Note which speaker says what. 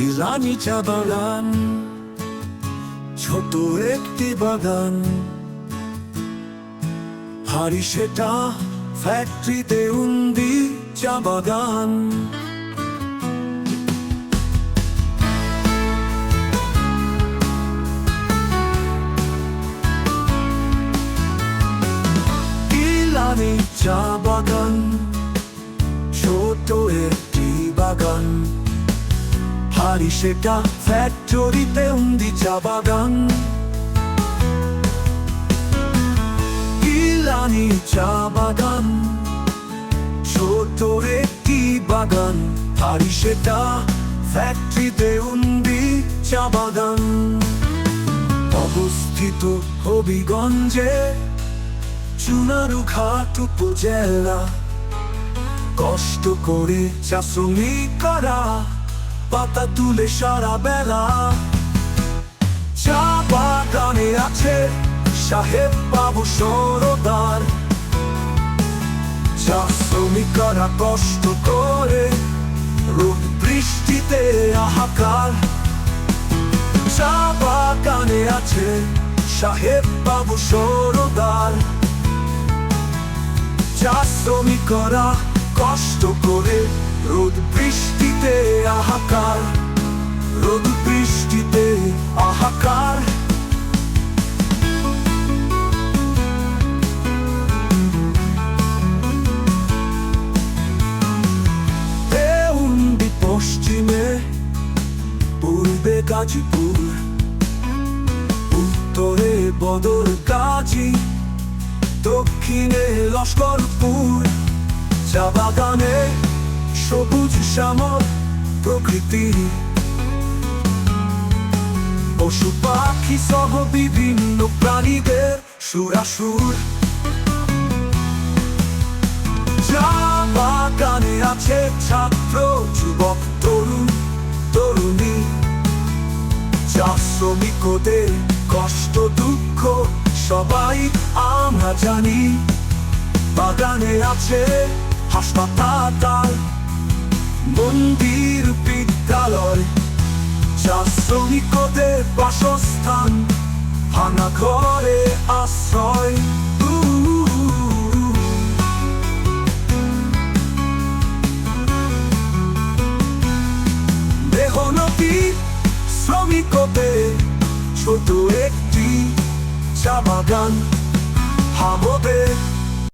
Speaker 1: গিলানি চা বাগান, ছোট একটি বাগান। হারি সেটা ফ্যাক্টরিতে উন্দি চা বাগান। চা বাগান, ছোট একটি সেটা ফ্যাক্টরিতে উন্দি চা বাগান। গিলানি চা বাগান ছোট একটি বাগান হারি সেটা ফ্যাক্টরিতে উন্দি চা বাগান। অবস্থিত হবিগঞ্জে চুনারুঘাট উপজেলা, কষ্ট করে চা শ্রমিকরা পাতা তুলে সারা বেলা। চা বাগানে আছে সাহেব বাবু সরদার। চা শ্রমিকরা কষ্ট করে রোদ বৃষ্টিতে আহাকার। চা বাগানে আছে সাহেব বাবু সরদার। চা শ্রমিকরা কষ্ট করে রোদ বৃষ্টিতে আহাকার, রোদ বৃষ্টিতে আহাকার। পশ্চিমে, পূর্বে গাজীপুর, উত্তরে বদর গাজী দক্ষিণে লস্করপুর। চা বাগানে সবুজ শ্যামল প্রকৃতি। পশু পাখি সহ বিভিন্ন প্রাণীদের সুরাসুর। চা বাগানে আছে ছাত্র, যুবক, তরুণ, তরুণী। চা শ্রমিকদের কষ্ট, দুঃখ, সবাই আমরা জানি। বাগানে আছে হাসপাতাল মন্দির বিদ্যালয় চা শ্রমিকদের বাসস্থান ভাঙা ঘরে আশ্রয়। ছোট একটি চা বাগান